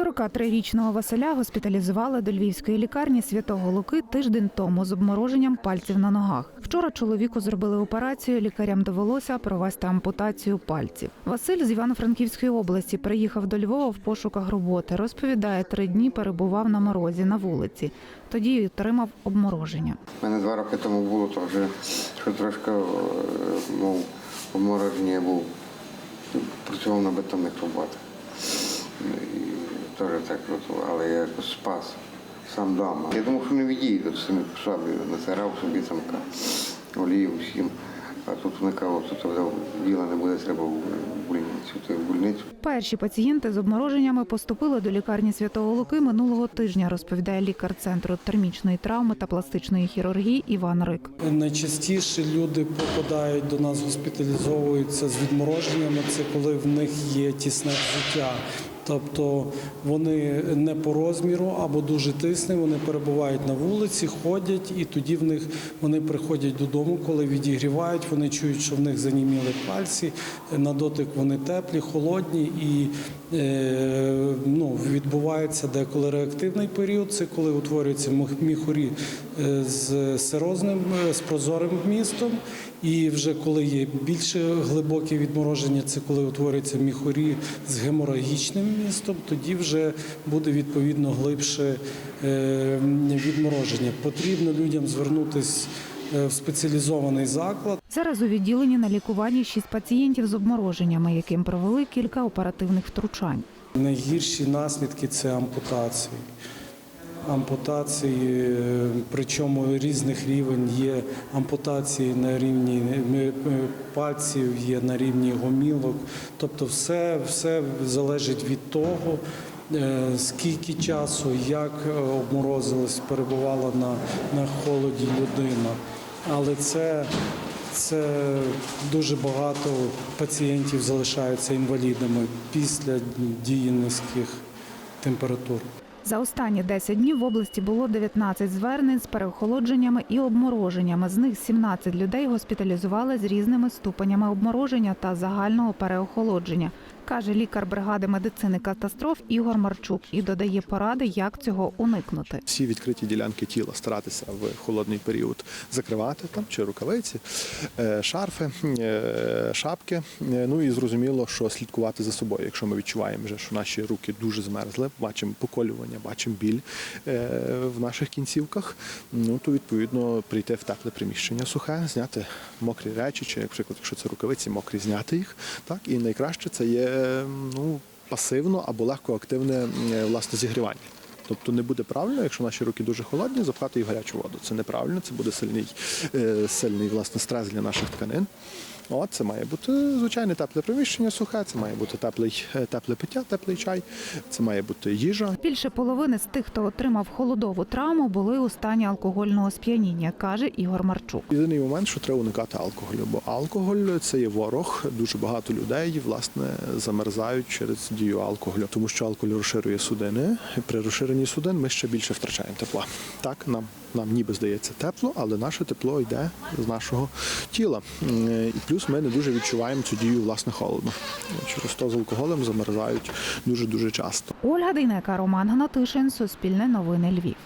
43-річного Василя госпіталізували до львівської лікарні Святого Луки тиждень тому з обмороженням пальців на ногах. Вчора чоловіку зробили операцію. Лікарям довелося провести ампутацію пальців. Василь з Івано-Франківської області приїхав до Львова в пошуках роботи. Розповідає, три дні перебував на морозі на вулиці. Тоді отримав обмороження. У мене два роки тому було, то вже що трошки е, ну, обмороження був, працював на бетонних роботах. Теж так працював, але я якось спас сам вдома. Я думав, що не відійдуть самі по собі, натирав собі там олію всім. А тут вони кажуть, що діла не буде, треба в больницю. То в больницю. Перші пацієнти з обмороженнями поступили до лікарні Святого Луки минулого тижня, розповідає лікар центру термічної травми та пластичної хірургії Іван Рик. Найчастіше люди попадають до нас, госпіталізовуються з відмороженнями. Це коли в них є тісне взуття. Тобто вони не по розміру або дуже тисні, вони перебувають на вулиці, ходять, і тоді в них вони приходять додому, коли відігрівають, вони чують, що в них заніміли пальці, на дотик вони теплі, холодні і е, ну, відбувається деколи реактивний період. Це коли утворюються міхурі е, з серозним, е, з прозорим вмістом. І вже коли є більше глибоке відмороження, це коли утворюється міхурі з геморагічним вмістом, тоді вже буде відповідно глибше е, відмороження. Потрібно людям звернутися в спеціалізований заклад. Зараз у відділенні на лікуванні шість пацієнтів з обмороженнями, яким провели кілька оперативних втручань. Найгірші наслідки це ампутації. Ампутації, е, причому різних рівень є ампутації на рівні е, е, пальців, є на рівні гомілок. Тобто, все, все залежить від того, скільки часу, як обморозилась, перебувала на, на холоді людина. Але це це дуже багато пацієнтів залишаються інвалідами після дії низьких температур. За останні 10 днів в області було 19 звернень з переохолодженнями і обмороженнями. З них 17 людей госпіталізували з різними ступенями обмороження та загального переохолодження, каже лікар бригади медицини катастроф Ігор Марчук і додає поради, як цього уникнути. всі відкриті ділянки тіла старатися в холодний період закривати там чи рукавиці, е, шарфи, е, шапки. Е, Ну і зрозуміло, що слідкувати за собою. Якщо ми відчуваємо, вже, що наші руки дуже змерзли, бачимо поколювання, бачимо біль в наших кінцівках. Ну то відповідно прийти в тепле приміщення сухе, зняти мокрі речі, чи, наприклад, якщо це рукавиці, мокрі, зняти їх. Так і найкраще це є ну пасивно або легкоактивне е, власне зігрівання. Тобто не буде правильно, якщо наші руки дуже холодні, запхати їх в гарячу воду. Це неправильно, це буде сильний, е, сильний власне стрес для наших тканин. От, це має бути звичайне тепле приміщення сухе, це має бути теплий, е, тепле пиття, теплий чай, це має бути їжа. Більше половини з тих, хто отримав холодову травму, були у стані алкогольного сп'яніння, каже Ігор Марчук. Єдиний момент, що треба уникати алкоголю, бо алкоголь це є ворог. Дуже багато людей власне замерзають через дію алкоголю, тому що алкоголь розширює судини. При розширенні судин ми ще більше втрачаємо тепла. Так нам нам ніби здається тепло, але наше тепло йде з нашого тіла. І плюс ми не дуже відчуваємо цю дію власне холоду. Через то з алкоголем замерзають дуже дуже часто. Ольга Дейнека, Роман Гнатишин, Суспільне новини Львів.